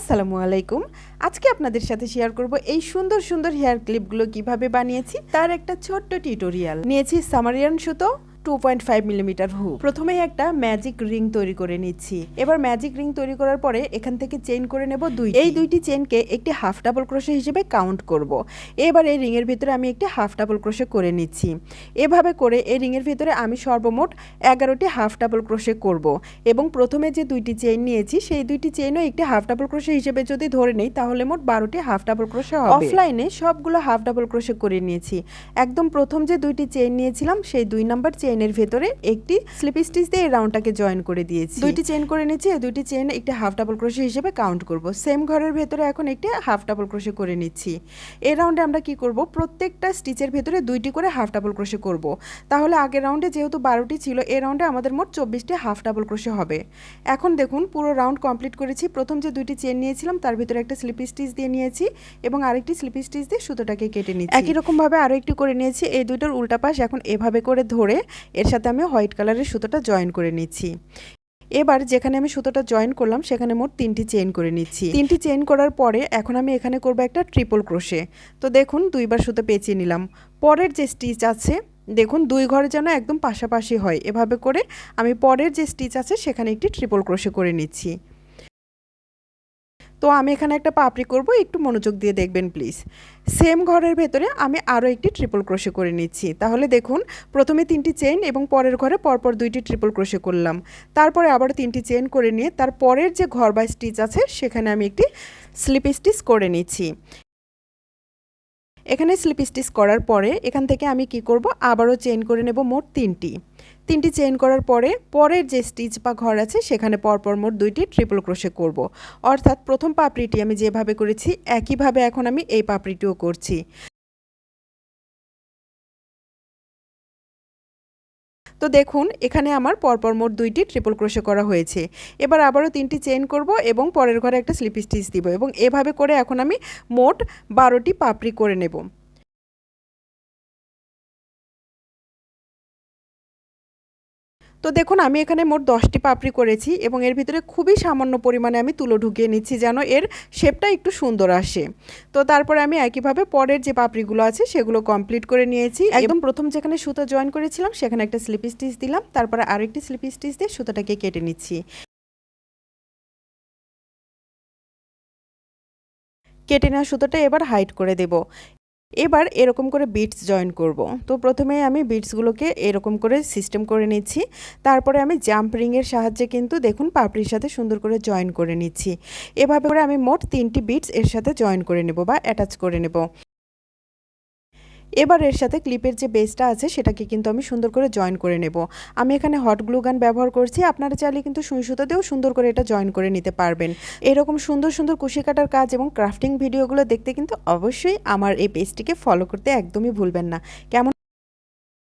আসসালামু আলাইকুম। আজকে আপনাদের সাথে শেয়ার করব এই সুন্দর সুন্দর হেয়ার ক্লিপগুলো কীভাবে বানিয়েছি, তার একটা ছোট্ট টিউটোরিয়াল নিয়েছি সামারিয়ান সুতো টু পয়েন্ট ফাইভ মিলিমিটার হু প্রথমে একটা ম্যাজিক রিং তৈরি করে নিচ্ছি। এবার ম্যাজিক রিং তৈরি করার পরে এখান থেকে চেইন করে নেব দুই এই দুইটি চেনকে একটি হাফ ডাবল ক্রোশে হিসেবে কাউন্ট করব। এবার এই রিংয়ের ভিতরে আমি একটি হাফ ডাবল ক্রোশে করে নিচ্ছি। এভাবে করে এই রিংয়ের ভিতরে আমি সর্বমোট এগারোটি হাফ ডাবল ক্রোশে করব। এবং প্রথমে যে দুইটি চেইন নিয়েছি, সেই দুইটি চেইনও একটি হাফ ডাবল ক্রোশে হিসেবে যদি ধরে নেই, তাহলে মোট বারোটি হাফ ডাবল ক্রোশে হবে। অফলাইনে সবগুলো হাফ ডাবল ক্রোশে করে নিয়েছি। একদম প্রথম যে দুইটি চেইন নিয়েছিলাম, সেই দুই নাম্বার চেইনের ভেতরে একটি স্লিপ স্টিচ দিয়ে এই রাউন্ডটাকে জয়েন করে দিয়েছি। দুইটি চেইন করে নিয়েছি এই দুইটি চেইন একটি হাফ ডাবল ক্রোশে হিসেবে কাউন্ট করব। সেম ঘরের ভেতরে এখন একটি হাফ ডাবল ক্রোশে করে নিচ্ছি। এই রাউন্ডে আমরা কি করব? প্রত্যেকটা স্টিচের ভেতরে দুইটি করে হাফ ডাবল ক্রোশে করব। তাহলে আগের রাউন্ডে যেহেতু বারোটি ছিল এই রাউন্ডে আমাদের মোট চব্বিশটি হাফ ডাবল ক্রোশে হবে। এখন দেখুন পুরো রাউন্ড কমপ্লিট করেছি। প্রথম যে দুইটি চেন নিয়েছিলাম তার ভিতরে একটা স্লিপ স্টিচ দিয়ে নিয়েছি এবং আরেকটি স্লিপ স্টিচ দিয়ে সুতোটাকে কেটে নিচ্ছি। একই রকম ভাবে আরও একটি করে নিয়েছি। এই দুইটার উল্টা পাশ এখন এভাবে করে ধরে এর সাথে আমি হোয়াইট কালারের সুতোটা জয়েন করে নিচ্ছি। এবার যেখানে আমি সুতোটা জয়েন করলাম, সেখানে মোট তিনটি চেইন করে নিচ্ছি। তিনটি চেইন করার পরে এখন আমি এখানে করব একটা ট্রিপল ক্রোশে। তো দেখুন, দুইবার সুতো পেঁচিয়ে নিলাম। পরের যে স্টিচ আছে, দেখুন, দুই ঘরে যেন একদম পাশাপাশি হয়। এভাবে করে আমি পরের যে স্টিচ আছে, সেখানে একটি ট্রিপল ক্রোশে করে নিচ্ছি। তো আমি এখানে একটা পাপড়ি করব, একটু মনোযোগ দিয়ে দেখবেন প্লিজ। সেম ঘরের ভেতরে আমি আরও একটি ট্রিপল ক্রোশে করে নিচ্ছি। তাহলে দেখুন, প্রথমে তিনটি চেইন এবং পরের ঘরে পরপর দুইটি ট্রিপল ক্রোশে করলাম। তারপরে আবার তিনটি চেইন করে নিয়ে তার পরের যে ঘর বা স্টিচ আছে, সেখানে আমি একটি স্লিপ স্টিচ করে নিচ্ছি। এখানে স্লিপ স্টিচ করার পরে এখান থেকে আমি কি করব, আবারও চেইন করে নেব মোট তিনটি। তিনটি চেইন করার পরে পরের যে স্টিচ বা ঘর আছে, সেখানে পরপর মোট দুইটি ট্রিপল ক্রোশে করব। অর্থাৎ প্রথম পাপড়িটি আমি যেভাবে করেছি, একইভাবে এখন আমি এই পাপড়িটিও করছি। তো দেখুন, এখানে আমার পরপর মোট দুইটি ট্রিপল ক্রোশে করা হয়েছে। এবার আবারও তিনটি চেইন করব এবং পরের ঘরে একটা স্লিপ স্টিচ দিব এবং এভাবে করে এখন আমি মোট বারোটি পাপড়ি করে নেব। তো দেখুন, আমি এখানে মোট দশটি পাপড়ি করেছি এবং এর ভিতরে খুবই সামান্য পরিমাণে আমি তুলো ঢুকিয়ে নিচ্ছি যেন এর শেপটা একটু সুন্দর আসে। তো তারপরে আমি একইভাবে পরের যে পাপড়িগুলো আছে, সেগুলো কমপ্লিট করে নিয়েছি। একদম প্রথম যেখানে সুতো জয়েন করেছিলাম, সেখানে একটা স্লিপ স্টিচ দিলাম, তারপরে আরেকটি স্লিপ স্টিচ দিয়ে সুতোটাকে কেটে নিচ্ছি। কেটে নেওয়া সুতোটা এবার হাইট করে দেব। এবার এরকম করে বিটস জয়েন করব। তো প্রথমে আমি বিটসগুলোকে এরকম করে সিস্টেম করে নিচ্ছি। তারপরে আমি জাম্প রিংয়ের সাহায্যে কিন্তু দেখুন পাপড়ির সাথে সুন্দর করে জয়েন করে নিচ্ছি। এভাবে করে আমি মোট তিনটি বিটস এর সাথে জয়েন করে নেব বা অ্যাটাচ করে নেব। এবার এর সাথে ক্লিপের যে বেসটা আছে, সেটাকে কিন্তু আমি সুন্দর করে জয়েন করে নেব। আমি এখানে হট গ্লু গান ব্যবহার করছি, আপনারা চাইলে কিন্তু সুই সুতো দিয়েও সুন্দর করে এটা জয়েন করে নিতে পারবেন। এরকম সুন্দর সুন্দর কুশি কাটার কাজ এবং ক্রাফটিং ভিডিওগুলো দেখতে কিন্তু অবশ্যই আমার এই পেজটিকে ফলো করতে একদমই ভুলবেন না। কেমন